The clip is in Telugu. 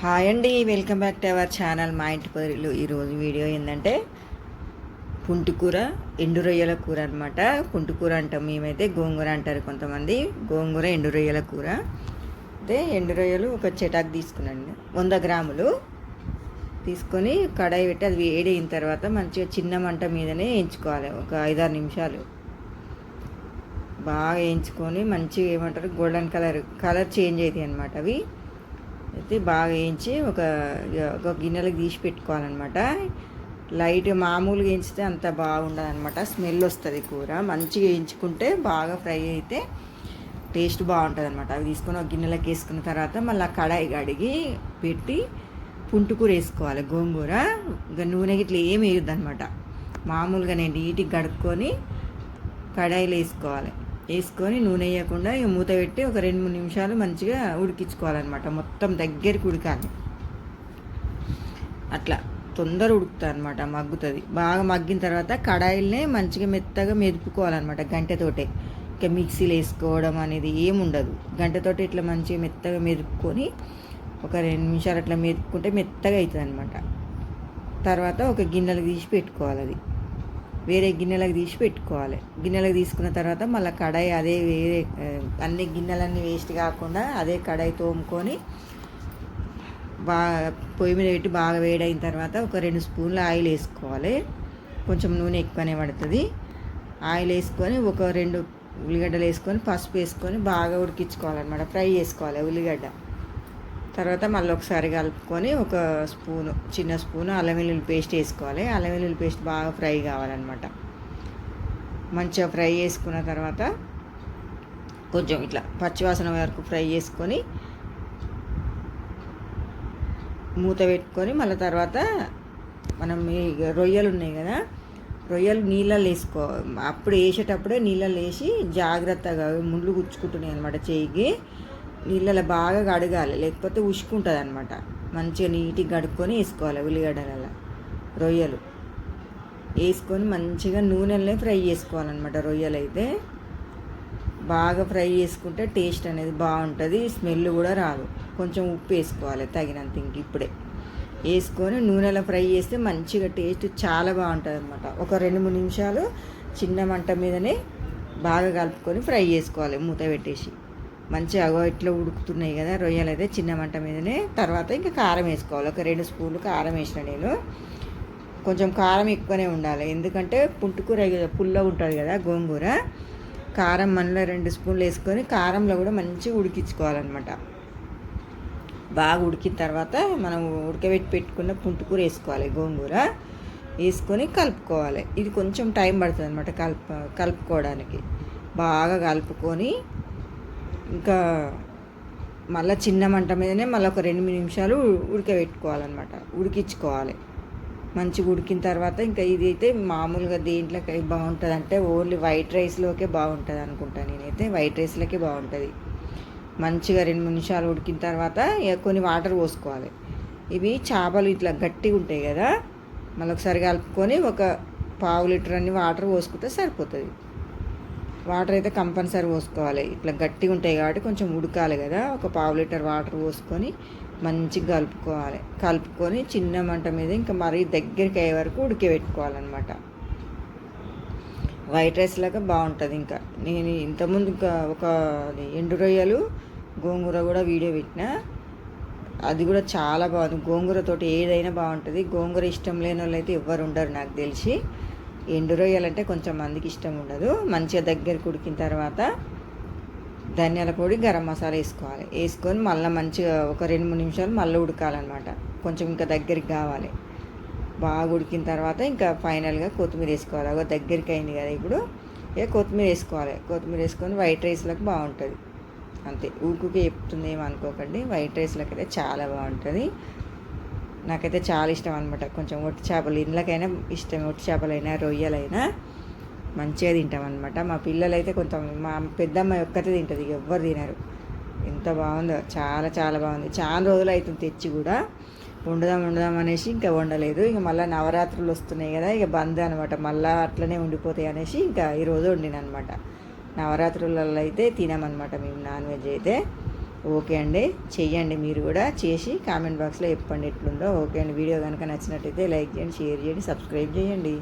హాయ్ అండి welcome back to our channel మా ఇంటి పొదరిలు ఈరోజు వీడియో ఏంటంటే పుంటికూర ఎండు రొయ్యల కూర అనమాట పుంటికూర అంటాం మేమైతే గోంగూర అంటారు కొంతమంది. గోంగూర ఎండు రొయ్యల కూర. అయితే ఎండు రొయ్యలు ఒక చెటాకు తీసుకున్నాను. వంద గ్రాములు తీసుకొని కడాయి పెట్టి అది వేడి అయిన తర్వాత మంచిగా చిన్న మంట మీదనే వేయించుకోవాలి ఒక ఐదారు నిమిషాలు. బాగా వేయించుకొని మంచిగా ఏమంటారు గోల్డెన్ కలర్ కలర్ చేంజ్ అవుతాయి అనమాట అవి. అయితే బాగా వేయించి ఒక ఒక గిన్నెలకు తీసి పెట్టుకోవాలన్నమాట. లైట్ మామూలుగా వేయించితే అంత బాగుండదు అనమాట స్మెల్ వస్తుంది కూర. మంచిగా వేయించుకుంటే బాగా ఫ్రై అయితే టేస్ట్ బాగుంటుంది అనమాట అవి తీసుకొని ఒక గిన్నెలకు వేసుకున్న తర్వాత మళ్ళీ కడాయి కడిగి పెట్టి పుంటుకూర వేసుకోవాలి గోంగూర. ఇంకా నూనె గిట్ల ఏం వేయద్దు అనమాట మామూలుగా నేను నీటికి కడుక్కొని కడాయిలో వేసుకోవాలి. వేసుకొని నూనె వేయకుండా ఇక మూత పెట్టి ఒక రెండు మూడు నిమిషాలు మంచిగా ఉడికించుకోవాలన్నమాట. మొత్తం దగ్గరికి ఉడకాలి. అట్లా తొందర ఉడుకుతుంది అనమాట మగ్గుతుంది. బాగా మగ్గిన తర్వాత కడాయిల్నే మంచిగా మెత్తగా మెదుపుకోవాలన్నమాట గంటతోటే. ఇంకా మిక్సీలు వేసుకోవడం అనేది ఏముండదు. గంటతోటి ఇట్లా మంచిగా మెత్తగా మెదుపుకొని ఒక రెండు నిమిషాలు అట్లా మెదుపుకుంటే మెత్తగా అవుతుంది అనమాట తర్వాత ఒక గిన్నెలకు తీసి పెట్టుకోవాలి అది. వేరే గిన్నెలకు తీసి పెట్టుకోవాలి. గిన్నెలకు తీసుకున్న తర్వాత మళ్ళీ కడాయి అదే వేరే అన్ని గిన్నెలన్నీ వేస్ట్ కాకుండా అదే కడాయి తోముకొని బాగా పొయ్యి మీద పెట్టి బాగా వేడైన తర్వాత ఒక రెండు స్పూన్ల ఆయిల్ వేసుకోవాలి. కొంచెం నూనె ఎక్కువనే పడుతుంది. ఆయిల్ వేసుకొని ఒక రెండు ఉల్లిగడ్డలు వేసుకొని పసుపు వేసుకొని బాగా ఉడికించుకోవాలన్నమాట. ఫ్రై చేసుకోవాలి ఉల్లిగడ్డ. తర్వాత మళ్ళీ ఒకసారి కలుపుకొని ఒక స్పూను చిన్న స్పూను అల్లం వెల్లుల్లి పేస్ట్ వేసుకోవాలి. అల్లం వెల్లుల్లి పేస్ట్ బాగా ఫ్రై కావాలన్నమాట. మంచిగా ఫ్రై చేసుకున్న తర్వాత కొంచెం ఇట్లా పచ్చివాసన వరకు ఫ్రై చేసుకొని మూత పెట్టుకొని మళ్ళీ తర్వాత మనం ఈ రొయ్యలు ఉన్నాయి కదా రొయ్యలు నీళ్ళలో వేసుకో అప్పుడు వేసేటప్పుడే నీళ్ళల్లో వేసి జాగ్రత్తగా ముళ్ళు గుచ్చుకుంటున్నాయి అనమాట చేయికి. నీళ్ళలో బాగా కడగాలి లేకపోతే ఉసుకుంటుంది అనమాట మంచిగా నీట్గా కడుక్కొని వేసుకోవాలి ఉల్లిగడ్డలలో రొయ్యలు. వేసుకొని మంచిగా నూనెలనే ఫ్రై చేసుకోవాలన్నమాట. రొయ్యలు అయితే బాగా ఫ్రై చేసుకుంటే టేస్ట్ అనేది బాగుంటుంది స్మెల్ కూడా రాదు. కొంచెం ఉప్పు వేసుకోవాలి తగినంత ఇంక ఇప్పుడే. వేసుకొని నూనెలో ఫ్రై చేస్తే మంచిగా టేస్ట్ చాలా బాగుంటుంది అనమాట ఒక రెండు మూడు నిమిషాలు చిన్న మంట మీదనే బాగా కలుపుకొని ఫ్రై చేసుకోవాలి మూత పెట్టేసి. మంచిగా అగో ఇట్లా ఉడుకుతున్నాయి కదా రొయ్యలు అయితే చిన్న మంట మీదనే. తర్వాత ఇంకా కారం వేసుకోవాలి. ఒక రెండు స్పూన్లు కారం వేసిన నేను. కొంచెం కారం ఎక్కువనే ఉండాలి. ఎందుకంటే పుంటుకూర పుల్ల ఉంటుంది కదా గోంగూర. కారం మనలో రెండు స్పూన్లు వేసుకొని కారంలో కూడా మంచిగా ఉడికించుకోవాలన్నమాట. బాగా ఉడికిన తర్వాత మనం ఉడకబెట్టి పెట్టుకున్న పుంటుకూర వేసుకోవాలి గోంగూర. వేసుకొని కలుపుకోవాలి. ఇది కొంచెం టైం పడుతుంది అనమాట కలుపు కలుపుకోవడానికి. బాగా కలుపుకొని ఇంకా మళ్ళీ చిన్న మంట మీదనే మళ్ళీ ఒక రెండు మూడు నిమిషాలు ఉడకబెట్టుకోవాలన్నమాట. ఉడికించుకోవాలి. మంచిగా ఉడికిన తర్వాత ఇంకా ఇది అయితే మామూలుగా దేంట్లోకి బాగుంటుంది అంటే ఓన్లీ వైట్ రైస్లోకే బాగుంటుంది అనుకుంటాను నేనైతే. వైట్ రైస్లోకే బాగుంటుంది. మంచిగా రెండు మూడు నిమిషాలు ఉడికిన తర్వాత ఇక కొన్ని వాటర్ పోసుకోవాలి. ఇవి చేపలు ఇట్లా గట్టిగా ఉంటాయి కదా మళ్ళీ ఒకసారి కలుపుకొని ఒక పావు లీటర్ అన్ని వాటర్ పోసుకుంటే సరిపోతుంది. వాటర్ అయితే కంపల్సరీ పోసుకోవాలి. ఇట్లా గట్టిగా ఉంటాయి కాబట్టి కొంచెం ఉడకాలి కదా. ఒక పావు లీటర్ వాటర్ పోసుకొని మంచిగా కలుపుకోవాలి. కలుపుకొని చిన్న మంట మీద ఇంకా మరీ దగ్గరికి అయ్యే వరకు ఉడికబెట్టుకోవాలన్నమాట వైట్ రైస్ లాగా బాగుంటుంది ఇంకా. నేను ఇంతకుముందు ఇంకా ఒక ఎండు రొయ్యలు గోంగూర కూడా వీడియో పెట్టిన. అది కూడా చాలా బాగుంది. గోంగూరతోటి ఏదైనా బాగుంటుంది. గోంగూర ఇష్టం లేని వాళ్ళు అయితే ఎవ్వరు ఉండరు నాకు తెలిసి. ఎండు రొయ్యలు అంటే కొంచెం మందికి ఇష్టం ఉండదు. మంచిగా దగ్గరికి ఉడికిన తర్వాత ధనియాల పొడి గరం మసాలా వేసుకోవాలి. వేసుకొని మళ్ళీ మంచిగా ఒక రెండు మూడు నిమిషాలు మళ్ళీ ఉడకాలన్నమాట. కొంచెం ఇంకా దగ్గరికి కావాలి. బాగా ఉడికిన తర్వాత ఇంకా ఫైనల్గా కొత్తిమీర వేసుకోవాలి. ఒక దగ్గరికి అయింది కదా ఇప్పుడు. ఇక కొత్తిమీర వేసుకోవాలి. కొత్తిమీర వేసుకొని వైట్ రైస్లకు బాగుంటుంది. అంతే. ఊరుకు చెప్తుంది ఏమనుకోకండి వైట్ రైస్లకు అయితే చాలా బాగుంటుంది. నాకైతే చాలా ఇష్టం అనమాట కొంచెం ఒట్టి చేపలు ఇండ్లకైనా ఇష్టం ఒట్టి చేపలైనా రొయ్యలైనా మంచిగా తింటాం అనమాట మా పిల్లలైతే కొంత కొంచెం మా పెద్దమ్మాయి ఒక్కతే తింటుంది ఎవ్వరు తినరు. ఎంత బాగుందో చాలా చాలా బాగుంది. చాలా రోజులు అవుతుంది తెచ్చి కూడా. వండుదాం వండుదాం అనేసి ఇంకా వండలేదు. ఇక మళ్ళీ నవరాత్రులు వస్తున్నాయి కదా ఇక బంద్ అనమాట మళ్ళీ అట్లనే ఉండిపోతాయి అనేసి ఇంకా ఈరోజు వండిన అనమాట నవరాత్రులలో అయితే తినమనమాట మేము నాన్ వెజ్ అయితే. ఓకే అండి. చెయ్యండి మీరు కూడా. చేసి కామెంట్ బాక్స్లో చెప్పండి ఎట్లుందో. ఓకే అండి. వీడియో కనుక నచ్చినట్టయితే లైక్ చేయండి షేర్ చేయండి సబ్స్క్రైబ్ చేయండి.